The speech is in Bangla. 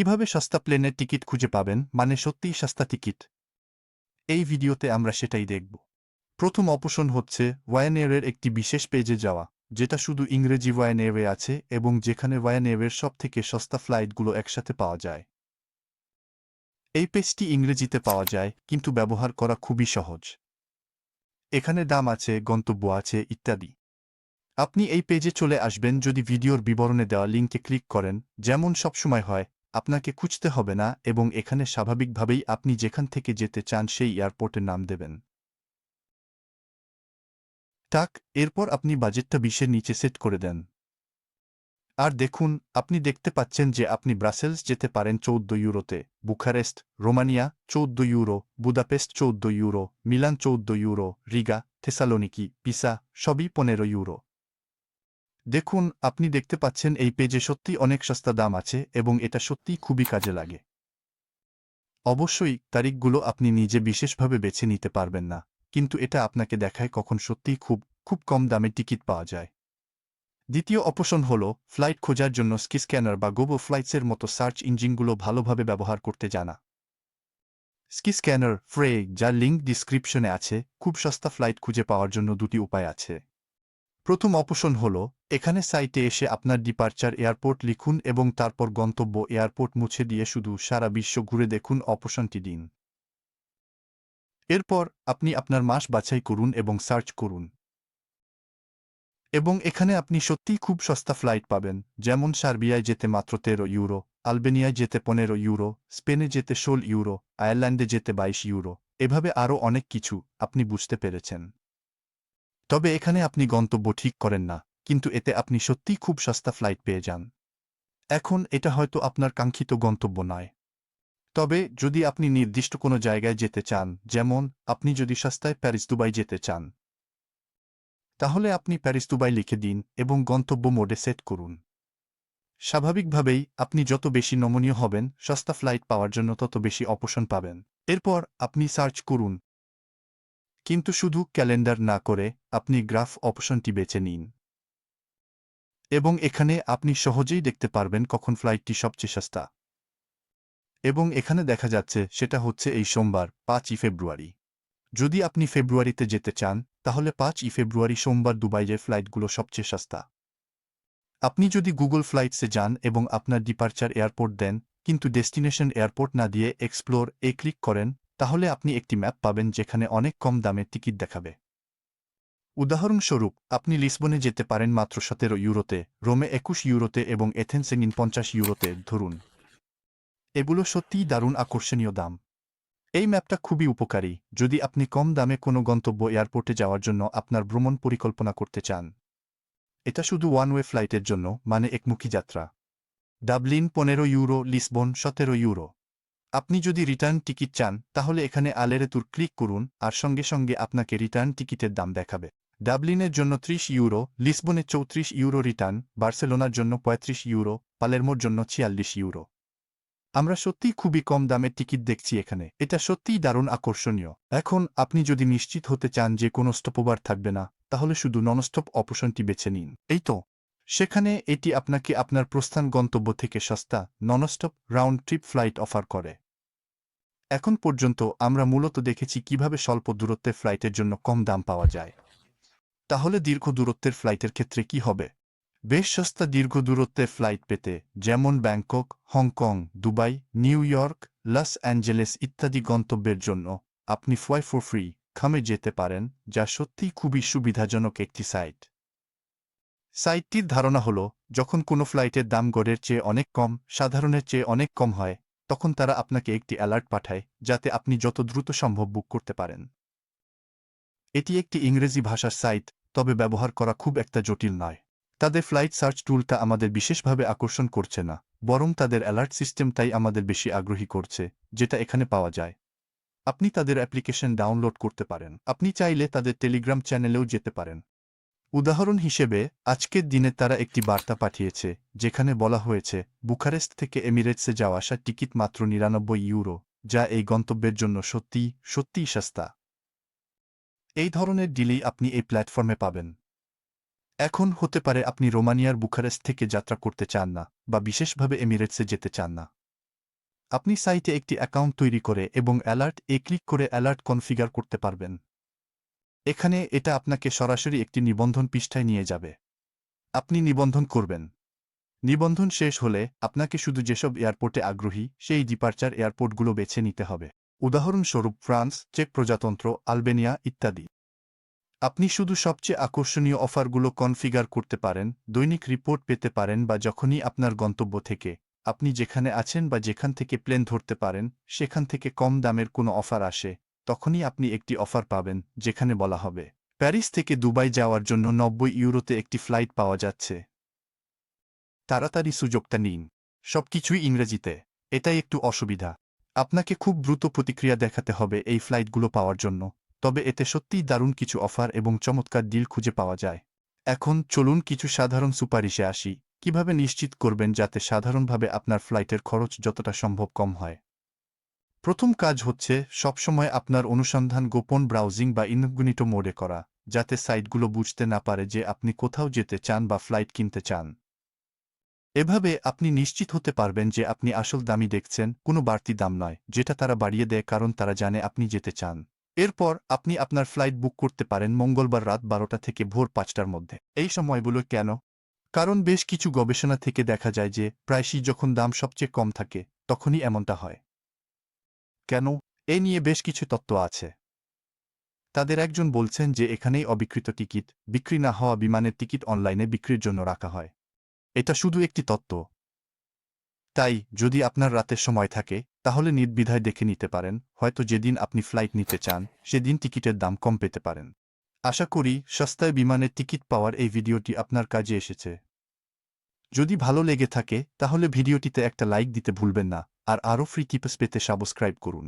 কীভাবে সস্তা প্লেনের টিকিট খুঁজে পাবেন? মানে সত্যিই সস্তা টিকিট? এই ভিডিওতে আমরা সেটাই দেখব। প্রথম অপশন হচ্ছে ওয়াইনেয়ারের একটি বিশেষ পেজে যাওয়া, যেটা শুধু ইংরেজি ওয়াইনেয়ারে আছে এবং যেখানে ওয়াইনেয়ারের সব থেকে সস্তা ফ্লাইটগুলো একসাথে পাওয়া যায়। এই পেজটি ইংরেজিতে পাওয়া যায়, কিন্তু ব্যবহার করা খুবই সহজ। এখানে দাম আছে, গন্তব্য আছে, ইত্যাদি। আপনি এই পেজে চলে আসবেন যদি ভিডিওর বিবরণে দেওয়া লিঙ্কে ক্লিক করেন, যেমন সবসময় হয় আপনাকে খুঁজতে হবে না এবং এখানে স্বাভাবিকভাবেই আপনি যেখান থেকে যেতে চান সেই এয়ারপোর্টের নাম দেবেন। টাক, এরপর আপনি বাজেটটা বিশের নিচে সেট করে দেন। আর দেখুন, আপনি দেখতে পাচ্ছেন যে আপনি ব্রাসেলস যেতে পারেন চৌদ্দ ইউরোতে, বুখারেস্ট, রোমানিয়া চৌদ্দ ইউরো, বুদাপেস্ট চৌদ্দ ইউরো, মিলান চৌদ্দ ইউরো, রিগা, থেসালোনিকি, পিসা, সবই পনেরো ইউরো। দেখুন, আপনি দেখতে পাচ্ছেন এই পেজে সত্যি অনেক সস্তা দাম আছে এবং এটা সত্যিই খুবই কাজে লাগে। অবশ্যই তারিখগুলো আপনি নিজে বিশেষভাবে বেছে নিতে পারবেন না, কিন্তু এটা আপনাকে দেখায় কখন সত্যিই খুব খুব কম দামে টিকিট পাওয়া যায়। দ্বিতীয় অপশন হল ফ্লাইট খোঁজার জন্য স্কি স্ক্যানার বা গোবো ফ্লাইটসের মতো সার্চ ইঞ্জিনগুলো ভালোভাবে ব্যবহার করতে জানা। স্কি স্ক্যানার ফ্রে, যার লিঙ্ক ডিসক্রিপশনে আছে, খুব সস্তা ফ্লাইট খুঁজে পাওয়ার জন্য দুটি উপায় আছে। প্রথম অপশন হল এখানে সাইটে এসে আপনার ডিপার্চার এয়ারপোর্ট লিখুন এবং তারপর গন্তব্য এয়ারপোর্ট মুছে দিয়ে শুধু সারা বিশ্ব ঘুরে দেখুন অপশনটি দিন। এরপর আপনি আপনার মাস বাছাই করুন এবং সার্চ করুন। এবং এখানে আপনি সত্যিই খুব সস্তা ফ্লাইট পাবেন, যেমন সার্বিয়ায় যেতে মাত্র তেরো ইউরো, আলবেনিয়ায় যেতে পনেরো ইউরো, স্পেনে যেতে ষোল ইউরো, আয়ারল্যান্ডে যেতে বাইশ ইউরো, এভাবে আরও অনেক কিছু আপনি বুঝতে পেরেছেন। তবে এখানে আপনি গন্তব্য ঠিক করেন না। কিন্তু এতে আপনি সত্যিই খুব সস্তা ফ্লাইট পেয়ে যান। এখন এটা হয়তো আপনার কাঙ্ক্ষিত গন্তব্য নয়। তবে যদি আপনি নির্দিষ্ট কোনো জায়গায় যেতে চান, যেমন আপনি যদি সস্তায় প্যারিস দুবাই যেতে চান, তাহলে আপনি প্যারিস দুবাই লিখে দিন এবং গন্তব্য মোডে সেট করুন। স্বাভাবিকভাবেই আপনি যত বেশি নমনীয় হবেন, সস্তা ফ্লাইট পাওয়ার জন্য তত বেশি অপশন পাবেন। এরপর আপনি সার্চ করুন। কিন্তু শুধু ক্যালেন্ডার না করে আপনি গ্রাফ অপশনটি বেছে নিন। এবং এখানে আপনি সহজেই দেখতে পারবেন কখন ফ্লাইটটি সবচেয়ে সস্তা। এবং এখানে দেখা যাচ্ছে সেটা হচ্ছে এই সোমবার, পাঁচই ফেব্রুয়ারি। যদি আপনি ফেব্রুয়ারিতে যেতে চান, তাহলে পাঁচই ফেব্রুয়ারি সোমবার দুবাইয়ের ফ্লাইটগুলো সবচেয়ে সস্তা। আপনি যদি গুগল ফ্লাইটসে যান এবং আপনার ডিপার্চার এয়ারপোর্ট দেন, কিন্তু ডেস্টিনেশন এয়ারপোর্ট না দিয়ে এক্সপ্লোর এ ক্লিক করেন, তাহলে আপনি একটি ম্যাপ পাবেন যেখানে অনেক কম দামে টিকিট দেখাবে। উদাহরণস্বরূপ, আপনি লিসবনে যেতে পারেন মাত্র সতেরো ইউরোতে, রোমে একুশ ইউরোতে এবং এথেন্সেনিন পঞ্চাশ ইউরোতে, ধরুন। এগুলো সত্যিই দারুণ আকর্ষণীয় দাম। এই ম্যাপটা খুবই উপকারী, যদি আপনি কম দামে কোনো গন্তব্য এয়ারপোর্টে যাওয়ার জন্য আপনার ভ্রমণ পরিকল্পনা করতে চান। এটা শুধু ওয়ান ওয়ে ফ্লাইটের জন্য মানে একমুখী যাত্রা। ডাবলিন পনেরো ইউরো, লিসবন সতেরো ইউরো। আপনি যদি রিটার্ন টিকিট চান, তাহলে এখানে আলেরেতুর ক্লিক করুন, আর সঙ্গে সঙ্গে আপনাকে রিটার্ন টিকিটের দাম দেখাবে। ডাবলিনের জন্য ত্রিশ ইউরো লিসবনে চৌত্রিশ ইউরো রিটার্ন, বার্সেলোনার জন্য পঁয়ত্রিশ ইউরো, পালেরমোর জন্য ছিয়াল্লিশ ইউরো। আমরা সত্যিই খুবই কম দামের টিকিট দেখছি এখানে। এটা সত্যিই দারুণ আকর্ষণীয়। এখন আপনি যদি নিশ্চিত হতে চান যে কোনো স্টপওভার থাকবে না, তাহলে শুধু ননস্টপ অপশনটি বেছে নিন। এই তো। সেখানে এটি আপনাকে আপনার প্রস্থান গন্তব্য থেকে সস্তা, nonstop round trip flight offer করে। এখন পর্যন্ত আমরা মূলত দেখেছি কীভাবে স্বল্প দূরত্বে ফ্লাইটের জন্য কম দাম পাওয়া যায়। তাহলে দীর্ঘ দূরত্বের ফ্লাইটের ক্ষেত্রে কি হবে? বেশ সস্তা দীর্ঘ দূরত্বের ফ্লাইট পেতে যেমন Bangkok, Hong Kong, Dubai, New York, Los Angeles ইত্যাদি গন্তব্যের জন্য আপনি ফ্লাই ফর ফ্রি খামে যেতে পারেন, যা সত্যিই খুবই সুবিধাজনক একটি সাইট। সাইটটির ধারণা হল, যখন কোনো ফ্লাইটের দাম গড়ের চেয়ে অনেক কম, সাধারণের চেয়ে অনেক কম হয়, তখন তারা আপনাকে একটি অ্যালার্ট পাঠায়, যাতে আপনি যত দ্রুত সম্ভব বুক করতে পারেন। এটি একটি ইংরেজি ভাষার সাইট তবে ব্যবহার করা খুব একটা জটিল নয়। তাদের ফ্লাইট সার্চ টুলটা আমাদের বিশেষভাবে আকর্ষণ করছে না, বরং তাদের অ্যালার্ট সিস্টেম তাই আমাদের বেশি আগ্রহী করছে, যেটা এখানে পাওয়া যায়। আপনি তাদের অ্যাপ্লিকেশন ডাউনলোড করতে পারেন। আপনি চাইলে তাদের টেলিগ্রাম চ্যানেলেও যেতে পারেন। উদাহরণ হিসেবে, আজকের দিনে তারা একটি বার্তা পাঠিয়েছে, যেখানে বলা হয়েছে, বুখারেস্ট থেকে এমিরেটসে যাওয়া আসা টিকিট মাত্র নিরানব্বই ইউরো, যা এই গন্তব্যের জন্য সত্যিই সত্যিই সস্তা। এই ধরনের ডিলেই আপনি এই প্ল্যাটফর্মে পাবেন। এখন হতে পারে আপনি রোমানিয়ার বুখারেস্ট থেকে যাত্রা করতে চান না বা বিশেষভাবে এমিরেটসে যেতে চান না। আপনি সাইটে একটি অ্যাকাউন্ট তৈরি করে এবং অ্যালার্ট এ ক্লিক করে অ্যালার্ট কনফিগার করতে পারবেন। এখানে এটা আপনাকে সরাসরি একটি নিবন্ধন পৃষ্ঠায় নিয়ে যাবে। আপনি নিবন্ধন করবেন। নিবন্ধন শেষ হলে আপনাকে শুধু যেসব এয়ারপোর্টে আগ্রহী, সেই ডিপার্চার এয়ারপোর্টগুলো বেছে নিতে হবে। উদাহরণস্বরূপ ফ্রান্স, চেক প্রজাতন্ত্র, আলবেনিয়া ইত্যাদি। আপনি শুধু সবচেয়ে আকর্ষণীয় অফারগুলো কনফিগার করতে পারেন, দৈনিক রিপোর্ট পেতে পারেন বা যখনই আপনার গন্তব্য থেকে। আপনি যেখানে আছেন বা যেখান থেকে প্লেন ধরতে পারেন, সেখান থেকে কম দামের কোনো অফার আসে, তখনই আপনি একটি অফার পাবেন, যেখানে বলা হবে, প্যারিস থেকে দুবাই যাওয়ার জন্য নব্বই ইউরোতে একটি ফ্লাইট পাওয়া যাচ্ছে। তাড়াতাড়ি সুযোগটা নিন। সবকিছুই ইংরেজিতে। এটাই একটু অসুবিধা। আপনাকে খুব দ্রুত প্রতিক্রিয়া দেখাতে হবে এই ফ্লাইটগুলো পাওয়ার জন্য, তবে এতে সত্যিই দারুণ কিছু অফার এবং চমৎকার ডিল খুঁজে পাওয়া যায়। এখন চলুন কিছু সাধারণ সুপারিশে আসি। কীভাবে নিশ্চিত করবেন যাতে সাধারণভাবে আপনার ফ্লাইটের খরচ যতটা সম্ভব কম হয়? প্রথম কাজ হচ্ছে সবসময় আপনার অনুসন্ধান গোপন ব্রাউজিং বা ইনকগনিটো মোডে করা, যাতে সাইটগুলো বুঝতে না পারে যে আপনি কোথাও যেতে চান বা ফ্লাইট কিনতে চান। এভাবে আপনি নিশ্চিত হতে পারবেন যে আপনি আসল দামি দেখছেন, কোনো বাড়তি দাম নয়, যেটা তারা বাড়িয়ে দেয় কারণ তারা জানে আপনি যেতে চান। এরপর আপনি আপনার ফ্লাইট বুক করতে পারেন মঙ্গলবার রাত বারোটা থেকে ভোর পাঁচটার মধ্যে। এই সময়গুলো কেন? কারণ বেশ কিছু গবেষণা থেকে দেখা যায় যে প্রায়শই যখন দাম সবচেয়ে কম থাকে, তখনই এমনটা হয়। কেন? এ নিয়ে বেশ কিছু তত্ত্ব আছে। তাদের একজন বলছেন যে এখানেই অবিকৃত টিকিট, বিক্রি না হওয়া বিমানের টিকিট অনলাইনে বিক্রির জন্য রাখা হয়। এটা শুধু একটি তত্ত্ব। তাই, যদি আপনার রাতের সময় থাকে, তাহলে নির্দ্বিধায় দেখে নিতে পারেন, হয়তো যেদিন আপনি ফ্লাইট নিতে চান, সেদিন টিকিটের দাম কম পেতে পারেন। আশা করি, সস্তায় বিমানের টিকিট পাওয়ার এই ভিডিওটি আপনার কাজে এসেছে। যদি ভালো লেগে থাকে, তাহলে ভিডিওটিতে একটা লাইক দিতে ভুলবেন না, আর আরও ফ্রি টিপস পেতে সাবস্ক্রাইব করুন।